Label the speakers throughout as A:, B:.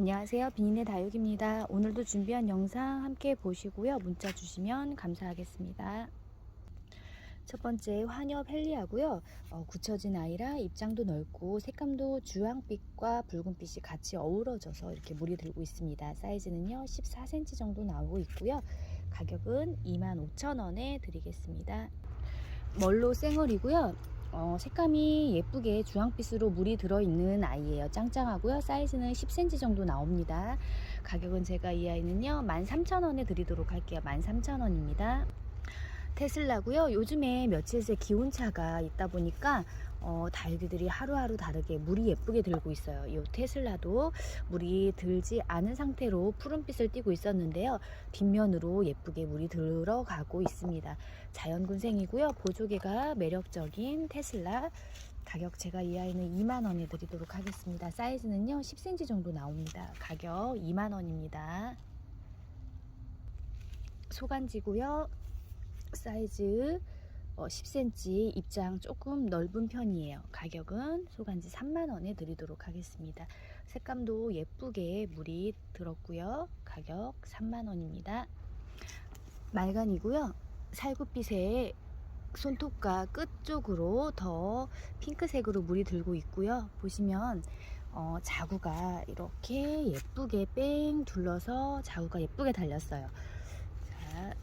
A: 안녕하세요. 비닌의 다육입니다. 오늘도 준비한 영상 함께 보시고요. 문자 주시면 감사하겠습니다. 첫 번째 환엽 헬리하고요. 어, 굳혀진 아이라 입장도 넓고 색감도 주황빛과 붉은빛이 같이 어우러져서 이렇게 물이 들고 있습니다. 사이즈는요 14cm 정도 나오고 있고요. 가격은 25,000원에 드리겠습니다. 멀로 생얼이고요. 어, 색감이 예쁘게 주황빛으로 물이 들어있는 아이예요. 짱짱하고요. 사이즈는 10cm 정도 나옵니다. 가격은 제가 이 아이는요 13,000원에 드리도록 할게요. 13,000원입니다. 테슬라고요. 요즘에 며칠 새 기온차가 있다 보니까 어, 다육이들이 하루하루 다르게 물이 예쁘게 들고 있어요. 이 테슬라도 물이 들지 않은 상태로 푸른빛을 띠고 있었는데요. 뒷면으로 예쁘게 물이 들어가고 있습니다. 자연군생이고요. 보조개가 매력적인 테슬라. 가격 제가 이 아이는 2만원에 드리도록 하겠습니다. 사이즈는요 10cm 정도 나옵니다. 가격 2만원입니다. 소간지고요. 사이즈 어, 10cm 입장 조금 넓은 편이에요. 가격은 소간지 3만원에 드리도록 하겠습니다. 색감도 예쁘게 물이 들었고요. 가격 3만원입니다. 말간이고요. 살구빛의 손톱과 끝 쪽으로 더 핑크색으로 물이 들고 있고요. 보시면 어, 자구가 이렇게 예쁘게 뺑 둘러서 자구가 예쁘게 달렸어요. 자,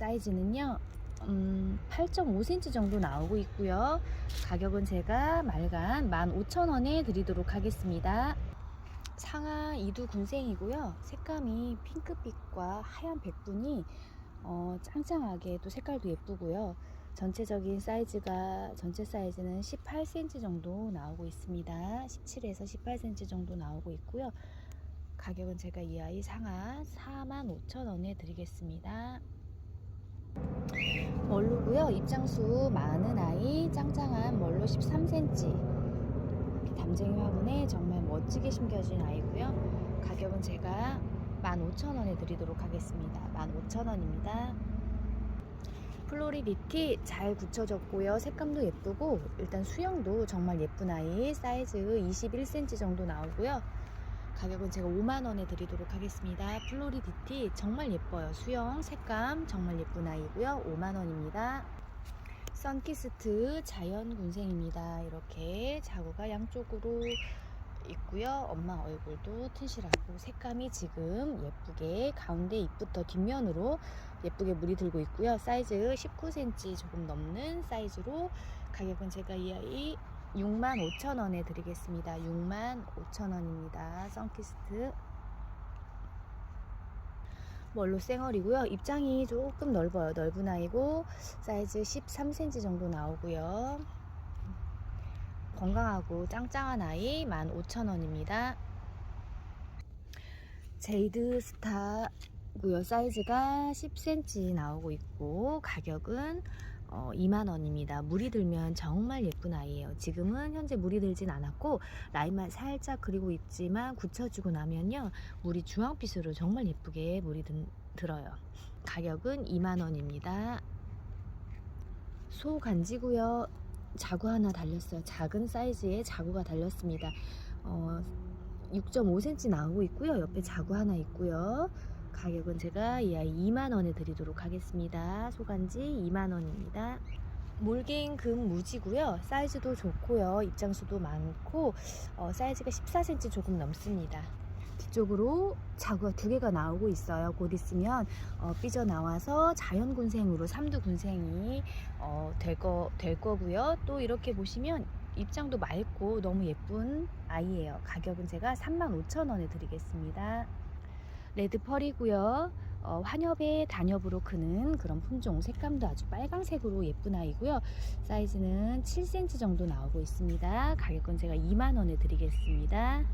A: 사이즈는요. 음, 8.5cm 정도 나오고 있고요. 가격은 제가 말간 15,000원에 드리도록 하겠습니다. 상하 이두 군생이고요. 색감이 핑크빛과 하얀 백분이 어, 짱짱하게 또 색깔도 예쁘고요. 전체적인 사이즈가 전체 사이즈는 18cm 정도 나오고 있습니다. 17에서 18cm 정도 나오고 있고요. 가격은 제가 이 아이 상하 45,000원에 드리겠습니다. 멀루고요. 입장수 많은 아이 짱짱한 멀로 13cm 이렇게 담쟁이 화분에 정말 멋지게 심겨진 아이고요. 가격은 제가 15,000원에 드리도록 하겠습니다. 15,000원입니다. 플로리비티 잘 굳혀졌고요. 색감도 예쁘고 일단 수영도 정말 예쁜 아이 사이즈 21cm 정도 나오고요. 가격은 제가 5만원에 드리도록 하겠습니다. 플로리디티 정말 예뻐요. 수영 색감 정말 예쁜 아이고요. 5만원입니다. 선키스트 자연군생입니다. 이렇게 자구가 양쪽으로 있고요. 엄마 얼굴도 튼실하고 색감이 지금 예쁘게 가운데 입부터 뒷면으로 예쁘게 물이 들고 있고요. 사이즈 19cm 조금 넘는 사이즈로 가격은 제가 이 아이 65,000원에 드리겠습니다. 65,000원입니다. 선키스트 멀로 쌩얼이고요. 입장이 조금 넓어요. 넓은 아이고 사이즈 13cm 정도 나오고요. 건강하고 짱짱한 아이 15,000원입니다. 제이드 스타고요. 사이즈가 10cm 나오고 있고 가격은 어, 2만원입니다. 물이 들면 정말 예쁜 아이예요. 지금은 현재 물이 들진 않았고 라인만 살짝 그리고 있지만 굳혀주고 나면요 물이 주황빛으로 정말 예쁘게 물이 든, 들어요. 가격은 2만원입니다. 소 간지고요. 자구 하나 달렸어요. 작은 사이즈의 자구가 달렸습니다. 어, 6.5cm 나오고 있고요. 옆에 자구 하나 있고요. 가격은 제가 이 아이 2만원에 드리도록 하겠습니다. 소간지 2만원입니다. 몰갱 금 무지고요. 사이즈도 좋고요. 입장수도 많고 어, 사이즈가 14cm 조금 넘습니다. 뒤쪽으로 자구가 두 개가 나오고 있어요. 곧 있으면 어, 삐져 나와서 자연 군생으로 삼두 군생이 어, 될, 거, 될 거고요. 또 이렇게 보시면 입장도 맑고 너무 예쁜 아이예요. 가격은 제가 35,000원에 드리겠습니다. 레드 펄이고요. 어, 환엽의 단엽으로 크는 그런 품종 색감도 아주 빨강색으로 예쁜 아이고요. 사이즈는 7cm 정도 나오고 있습니다. 가격은 제가 2만원에 드리겠습니다.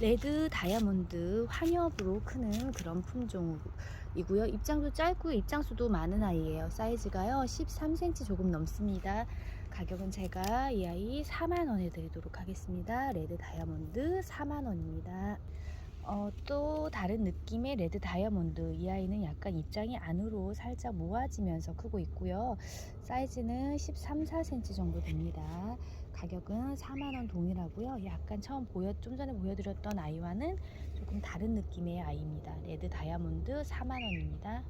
A: 레드 다이아몬드 환엽으로 크는 그런 품종이고요. 입장도 짧고 입장수도 많은 아이예요. 사이즈가요 13cm 조금 넘습니다. 가격은 제가 이 아이 4만원에 드리도록 하겠습니다. 레드 다이아몬드 4만원입니다. 어, 또 다른 느낌의 레드 다이아몬드. 이 아이는 약간 입장이 안으로 살짝 모아지면서 크고 있고요. 사이즈는 13, 4cm 정도 됩니다. 가격은 4만원 동일하고요. 약간 처음 보여, 좀 전에 보여드렸던 아이와는 조금 다른 느낌의 아이입니다. 레드 다이아몬드 4만원입니다.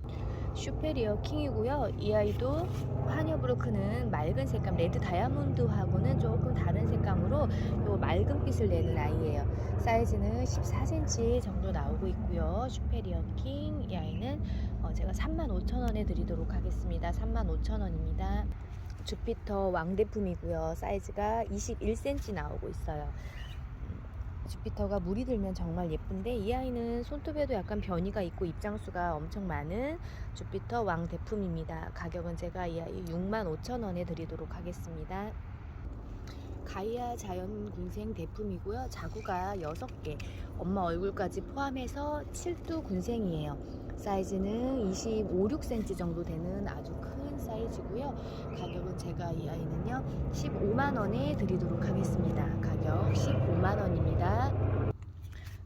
A: 슈페리어 킹이고요. 이 아이도 하녀브로 크는 맑은 색감 레드 다이아몬드하고는 조금 다른 색감으로 요 맑은 빛을 내는 아이예요. 사이즈는 14cm 정도 나오고 있고요. 슈페리어 킹 이 아이는 어, 제가 35,000원에 드리도록 하겠습니다. 35,000원입니다. 주피터 왕대품이고요. 사이즈가 21cm 나오고 있어요. 음, 주피터가 물이 들면 정말 예쁜데 이 아이는 손톱에도 약간 변이가 있고 입장수가 엄청 많은 주피터 왕 대품입니다. 가격은 제가 이 아이 65,000원에 드리도록 하겠습니다. 가이아 자연 군생 대품이고요. 자구가 6개, 엄마 얼굴까지 포함해서 7두 군생이에요. 사이즈는 25, 6cm 정도 되는 아주 큰 사이즈고요. 가격은 제가 이 아이는요 15만 원에 드리도록 하겠습니다. 가격 15만 원입니다.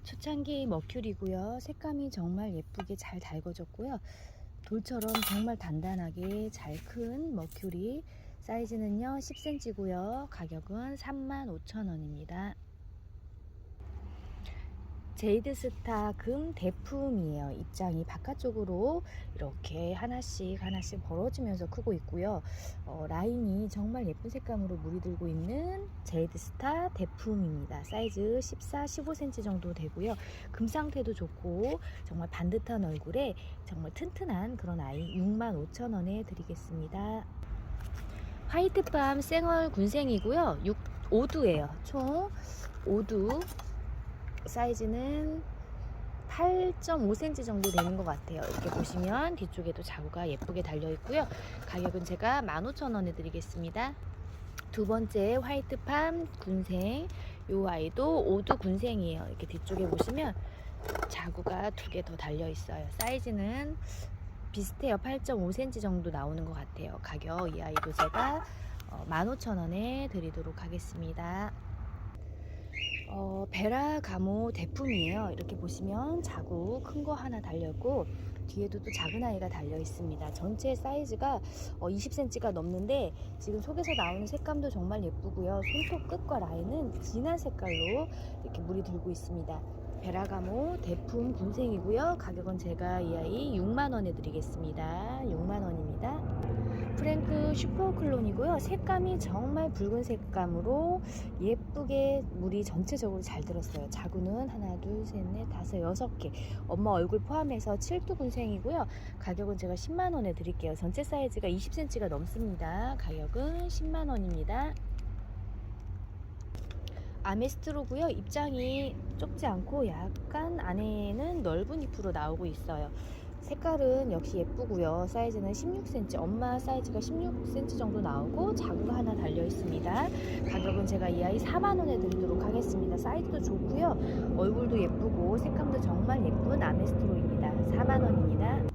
A: 초창기 머큐리고요. 색감이 정말 예쁘게 잘 달궈졌고요. 돌처럼 정말 단단하게 잘 큰 머큐리 사이즈는요 10cm고요. 가격은 35,000원입니다. 제이드스타 금 대품이에요. 입장이 바깥쪽으로 이렇게 하나씩 하나씩 벌어지면서 크고 있고요. 어, 라인이 정말 예쁜 색감으로 물이 들고 있는 제이드스타 대품입니다. 사이즈 14, 15cm 정도 되고요. 금 상태도 좋고 정말 반듯한 얼굴에 정말 튼튼한 그런 아이 65,000원에 드리겠습니다. 화이트팜 생얼 군생이고요. 6, 5두예요. 총 5두 사이즈는 8.5cm 정도 되는 것 같아요. 이렇게 보시면 뒤쪽에도 자구가 예쁘게 달려 있고요. 가격은 제가 15,000원에 드리겠습니다. 두 번째 화이트팜 군생. 요 아이도 오두 군생이에요. 이렇게 뒤쪽에 보시면 자구가 두 개 더 달려 있어요. 사이즈는 비슷해요. 8.5cm 정도 나오는 것 같아요. 가격 이 아이도 제가 15,000원에 드리도록 하겠습니다. 어, 베라 가모 대품이에요. 이렇게 보시면 자구 큰 거 하나 달렸고 뒤에도 또 작은 아이가 달려 있습니다. 전체 사이즈가 어, 20cm가 넘는데 지금 속에서 나오는 색감도 정말 예쁘고요. 손톱 끝과 라인은 진한 색깔로 이렇게 물이 들고 있습니다. 베라가모 대품 군생이고요. 가격은 제가 이 아이 6만원에 드리겠습니다. 6만원입니다. 프랭크 슈퍼클론이고요. 색감이 정말 붉은 색감으로 예쁘게 물이 전체적으로 잘 들었어요. 자구는 하나, 둘, 셋, 넷, 다섯, 여섯 개. 엄마 얼굴 포함해서 7두 군생이고요. 가격은 제가 10만원에 드릴게요. 전체 사이즈가 20cm가 넘습니다. 가격은 10만원입니다. 아메스트로고요. 입장이 좁지 않고 약간 안에는 넓은 잎으로 나오고 있어요. 색깔은 역시 예쁘고요. 사이즈는 16cm, 엄마 사이즈가 16cm 정도 나오고 자구가 하나 달려 있습니다. 가격은 제가 이 아이 4만 원에 드리도록 하겠습니다. 사이즈도 좋고요. 얼굴도 예쁘고 색감도 정말 예쁜 아메스트로입니다. 4만 원입니다.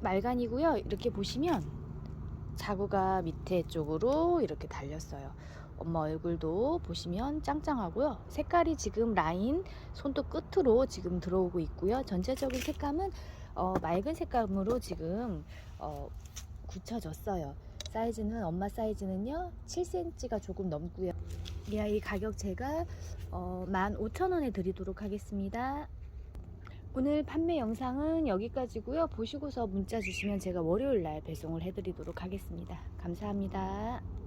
A: 말간이고요. 이렇게 보시면 자구가 밑에 쪽으로 이렇게 달렸어요. 엄마 얼굴도 보시면 짱짱하고요. 색깔이 지금 라인 손톱 끝으로 지금 들어오고 있고요. 전체적인 색감은 어, 맑은 색감으로 지금 어, 굳혀졌어요. 사이즈는 엄마 사이즈는요 7cm가 조금 넘고요. 이 아이 가격 제가 어, 15,000원에 드리도록 하겠습니다. 오늘 판매 영상은 여기까지고요. 보시고서 문자 주시면 제가 월요일 날 배송을 해드리도록 하겠습니다. 감사합니다.